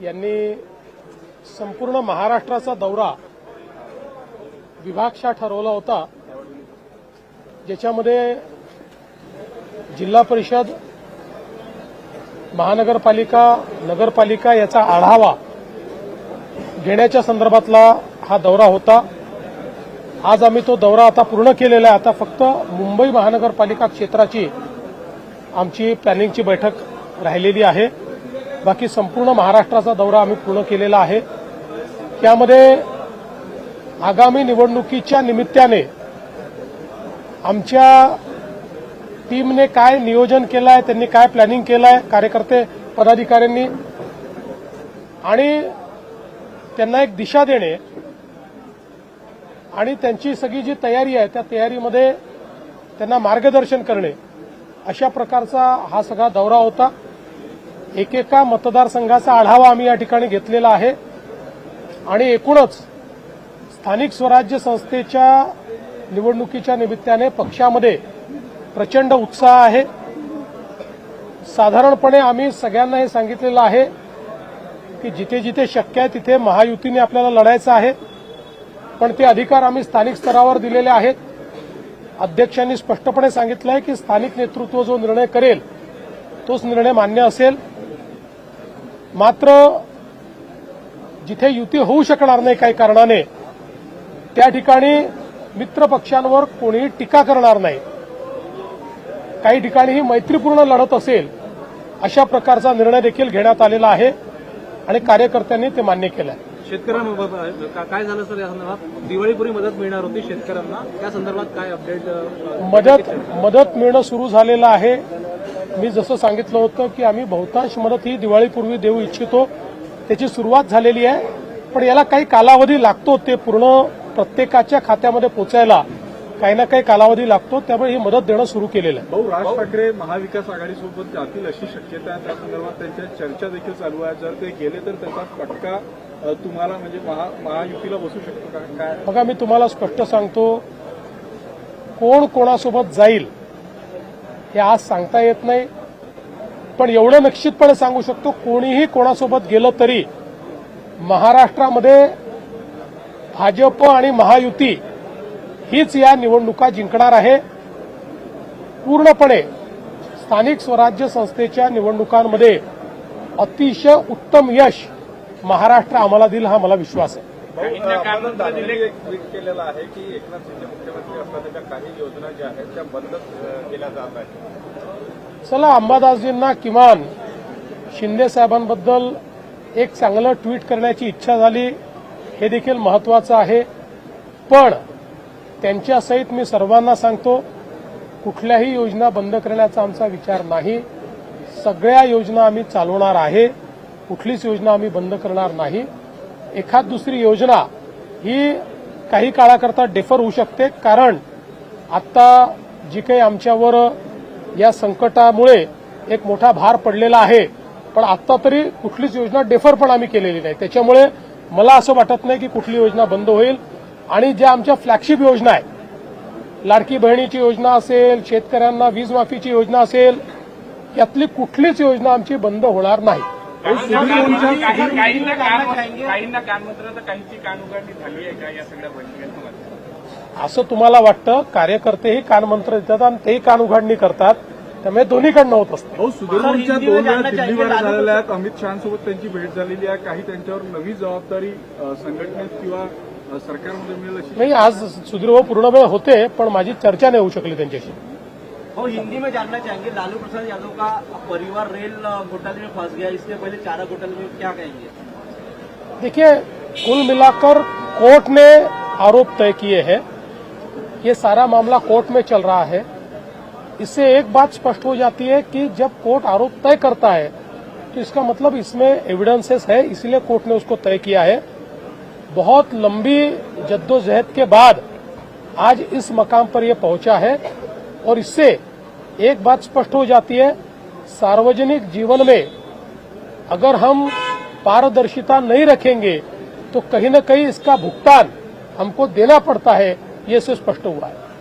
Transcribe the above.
यांनी संपूर्ण महाराष्ट्राचा दौरा विभागशा ठरवला होता ज्याच्यामध्ये जिल्हा परिषद महानगरपालिका नगरपालिका याचा आढावा घेण्याच्या संदर्भातला हा दौरा होता. आज आम्ही तो दौरा आता पूर्ण केलेला आहे. आता फक्त मुंबई महानगरपालिका क्षेत्राची आमची प्लॅनिंगची बैठक राहिलेली आहे. बाकी संपूर्ण महाराष्ट्राचा दौरा आम्ही पूर्ण केलेला आहे. त्यामध्ये आगामी निवडणुकीच्या निमित्ताने आमच्या टीमने काय नियोजन केलं आहे त्यांनी काय प्लॅनिंग केलं आहे कार्यकर्ते पदाधिकाऱ्यांनी आणि त्यांना एक दिशा देणे आणि त्यांची सगळी जी तयारी आहे त्या तयारीमध्ये त्यांना मार्गदर्शन करणे अशा प्रकारचा हा सगळा दौरा होता. एकेका मतदारसंघाचा आढावा आम्ही या ठिकाणी घेतलेला आहे. आणि एकूणच स्थानिक स्वराज्य संस्थेच्या निवडणुकीच्या निमित्ताने पक्षामध्ये प्रचंड उत्साह आहे. साधारणपणे आम्ही सगळ्यांना हे सांगितलेलं आहे की जिथे जिथे शक्य आहे तिथे महायुतीने आपल्याला लढायचं आहे. पण ते अधिकार आम्ही स्थानिक स्तरावर दिलेले आहेत. अध्यक्षांनी स्पष्टपणे सांगितलं आहे की स्थानिक नेतृत्व जो निर्णय करेल तोच निर्णय मान्य असेल. मात्र जिथे युती होऊ शकणार नाही काही कारणाने त्या ठिकाणी मित्र पक्षांवर कोणीही टीका करणार नाही. काही ठिकाणी ही मैत्रीपूर्ण लढत असेल अशा प्रकारचा निर्णय देखील घेण्यात आलेला आहे आणि कार्यकर्त्यांनी ते मान्य केलं का- काय झालं सर या संदर्भात? दिवाळीपूर्वी मदत मिळणार होती शेतकऱ्यांना. त्या संदर्भात काय अपडेट मदत मदत मिळणं सुरू झालेलं आहे. मी जसं सांगितलं होतं की आम्ही बहुतांश मदत ही दिवाळीपूर्वी देऊ इच्छितो. त्याची सुरुवात झालेली आहे. पण याला काही कालावधी लागतो ते पूर्ण प्रत्येकाच्या खात्यामध्ये पोचायला काही ना काही कालावधी लागतो. त्यामुळे ही मदत देणं सुरू केलेलं आहे. भाऊ राज ठाकरे महाविकास आघाडीसोबत जातील अशी शक्यता आहे. त्या संदर्भात त्यांच्या चर्चा देखील चालू आहे. जर ते गेले तर त्याचा फटका तुम्हाला म्हणजे महा महायुतीला बसू शकतो. का काय? बघा मी तुम्हाला स्पष्ट सांगतो. कोण कोणासोबत जाईल हे आज सांगता येत नाही. पण एवढं निश्चितपणे सांगू शकतो कोणीही कोणासोबत गेलं तरी महाराष्ट्रामध्ये भाजप आणि महायुती हीच या निवडणुका जिंकणार आहे. पूर्णपणे स्थानिक स्वराज्य संस्थेच्या निवडणुकांमध्ये अतिशय उत्तम यश महाराष्ट्र आम्हाला देईल हा मला विश्वास आहे. ट्विट केलेलं आहे की एकनाथ शिंदे मुख्यमंत्री असताना त्या काही योजना ज्या आहेत त्या बंद केल्या जात आहेत. चला अंबादासजींना किमान शिंदे साहेबांबद्दल एक चांगलं ट्विट करण्याची इच्छा झाली हे देखील महत्वाचं आहे. पण त्यांच्यासहित मी सर्वांना सांगतो कुठल्याही योजना बंद करण्याचा आमचा विचार नाही. सगळ्या योजना आम्ही चालवणार आहे. कुठलीच योजना आम्ही बंद करणार नाही. एखाद दुसरी योजना ही काही काळाकरता डेफर होऊ शकते. कारण आता जी काही आमच्यावर या संकटामुळे एक मोठा भार पडलेला आहे पण आता तरी कुठलीच योजना डेफर पण आम्ही केलेली नाही. त्याच्यामुळे मला असं वाटत नाही की कुठली योजना बंद होईल. आणि ज्या आमच्या फ्लॅगशिप योजना आहेत लाडकी बहिणीची योजना असेल शेतकऱ्यांना वीजमाफीची योजना असेल यातली कुठलीच योजना आमची बंद होणार नाही. काही- काहींना कान काहींना कानमंत्र तर काहींची कान उघडणी झाली आहे का या सगळ्या बैठकीत असं तुम्हाला वाटतं? कार्यकर्तेही कानमंत्र देतात आणि तेही कान उघडणी करतात. त्यामुळे दोन्हीकडनं होत असतं. भाऊ सुधीरभाऊंच्या दोन वेळा दिल्लीवर झालेल्या आहेत अमित शहासोबत त्यांची भेट झालेली आहे. काही त्यांच्यावर नवी जबाबदारी संघटनेत किंवा सरकारमध्ये मिळेल नाही आज सुधीरभाऊ पूर्ण वेळ होते पण माझी चर्चा नाही होऊ शकली त्यांच्याशी. और हिंदी में जानना चाहेंगे, लालू प्रसाद यादव का परिवार रेल घोटाले में फंस गया इससे पहले चारा घोटाले में क्या कहेंगे? देखिए, कुल मिलाकर कोर्ट ने आरोप तय किए हैं। ये सारा मामला कोर्ट में चल रहा है। इससे एक बात स्पष्ट हो जाती है कि जब कोर्ट आरोप तय करता है तो इसका मतलब इसमें एविडेंसेस है, इसलिए कोर्ट ने उसको तय किया है। बहुत लंबी जद्दोजहद के बाद आज इस मकाम पर यह पहुँचा है और इससे एक बात स्पष्ट हो जाती है, सार्वजनिक जीवन में अगर हम पारदर्शिता नहीं रखेंगे तो कहीं न कहीं इसका भुगतान हमको देना पड़ता है, ये से स्पष्ट हुआ है।